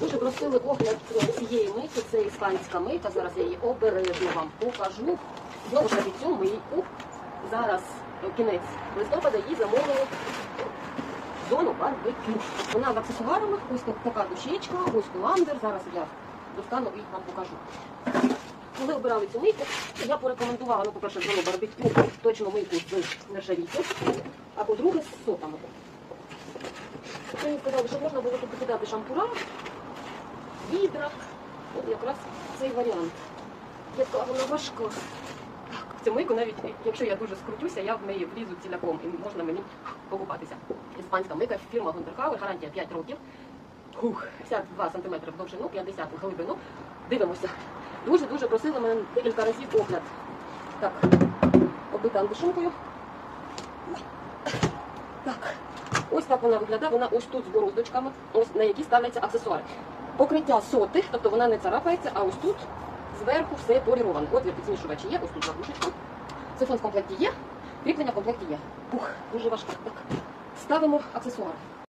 Дуже просили огляд цієї мийки, це іспанська мийка. Зараз я її обережно вам покажу. Знову ж таки цю мийку. Зараз кінець листопада її замовили зону барбекю. Вона в аксесуарах, ось така дощечка, ось куландер. Зараз я достану і вам покажу. Коли обирали цю мийку, я порекомендувала, ну, по-перше, зону барбекю, точно мийку з нержавійки, а по-друге, з сотами. Мені сказали, що можна було тут покидати шампура, відра. От якраз цей варіант. Яка вона важка. Так, цю мийку навіть, якщо я дуже скрутюся, я в неї влізу ціляком і можна мені покупатися. Іспанська мийка, фірма Гундерхауер, гарантія 5 років. Хух, 52 см в довжину, 50 в глибину. Дивимося. Дуже-дуже просили мене декілька разів огляд. Так, оббита антишумкою. Так, ось так вона виглядає. Вона ось тут з бороздочками, ось на які ставляться аксесуари. Покриття сотих, тобто вона не царапається, а ось тут зверху все поліровано. От підсмішувачі є, ось тут заглушечка. Сифон в комплекті є, кріплення в комплекті є. Пух, дуже важко. Так. Ставимо аксесуари.